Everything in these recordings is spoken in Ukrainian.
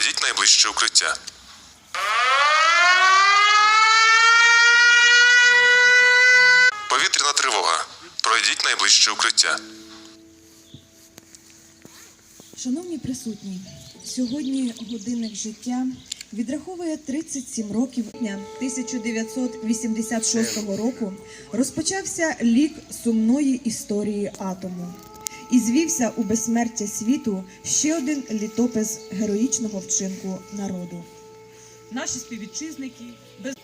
Пройдіть найближче укриття. Повітряна тривога. Пройдіть найближче укриття. Шановні присутні, сьогодні годинник життя відраховує 37 років дня 1986 року. Розпочався лік сумної історії атому. І звівся у безсмертя світу ще один літопис героїчного вчинку народу. наші співвітчизники, без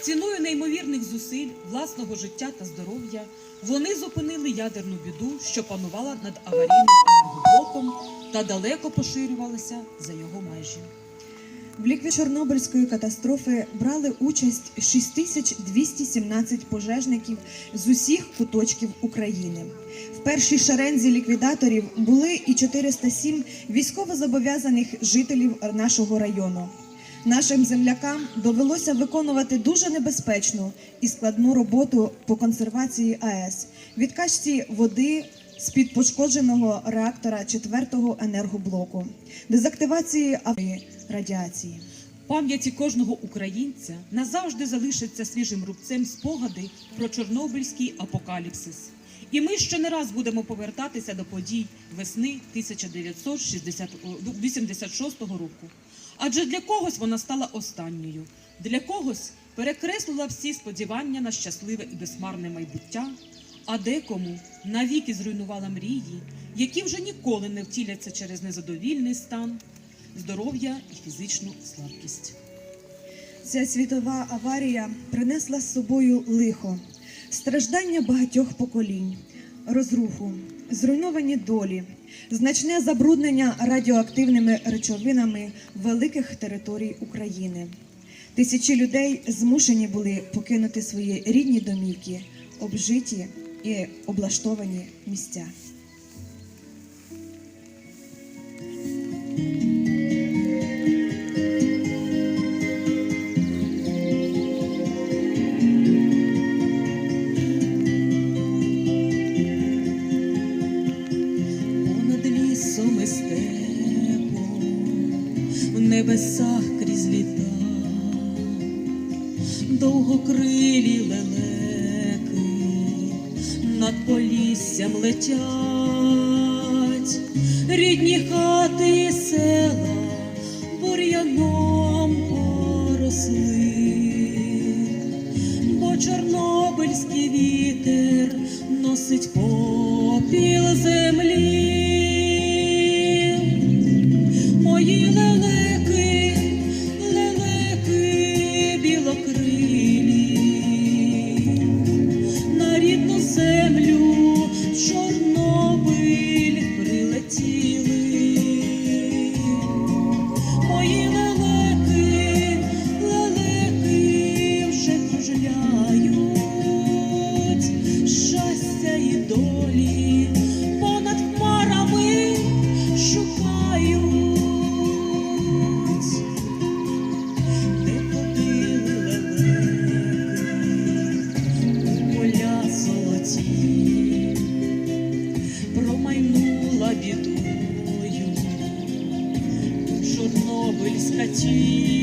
ціною неймовірних зусиль власного життя та здоров'я, вони зупинили ядерну біду, що панувала над аварійним енергоблоком та далеко поширювалася за його межі. В лікві Чорнобильської катастрофи брали участь 6217 пожежників з усіх куточків України. В першій шерензі ліквідаторів були і 407 військовозобов'язаних жителів нашого району. Нашим землякам довелося виконувати дуже небезпечну і складну роботу по консервації АЕС, відкачці води з-під пошкодженого реактора 4-го енергоблоку, дезактивації радіації. Пам'яті кожного українця назавжди залишаться свіжим рубцем спогади про Чорнобильський апокаліпсис. І ми ще не раз будемо повертатися до подій весни 1986 року. Адже для когось вона стала останньою, для когось перекреслила всі сподівання на щасливе і безмарне майбуття, а декому навіки зруйнувала мрії, які вже ніколи не втіляться через незадовільний стан, здоров'я і фізичну слабкість. Ця світова аварія принесла з собою лихо, страждання багатьох поколінь, розруху, зруйновані долі, значне забруднення радіоактивними речовинами великих територій України. Тисячі людей змушені були покинути свої рідні домівки, обжиті і облаштовані місця. Небесах крізь літа, довгокрилі лелеки над поліссям летять, рідні хати і села бур'яном поросли, бо чорнобильський вітер носить Чорнобильська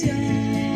поліссям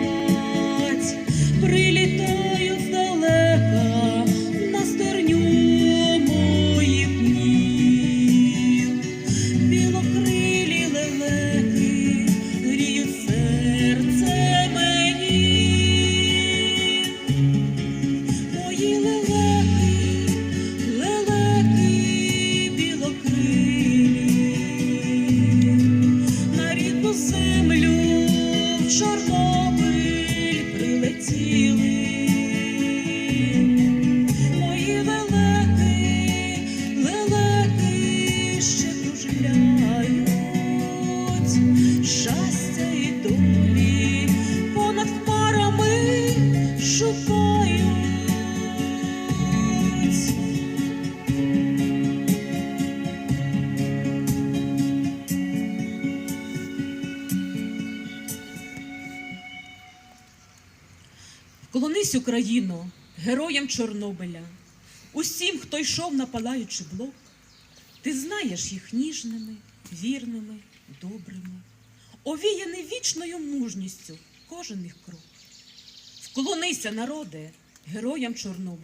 Вклонись Україно, героям Чорнобиля, усім, хто йшов на палаючий блок, ти знаєш їх ніжними, вірними, добрими, овіяний вічною мужністю кожен їх крок. Вклонися, народе, героям Чорнобиля.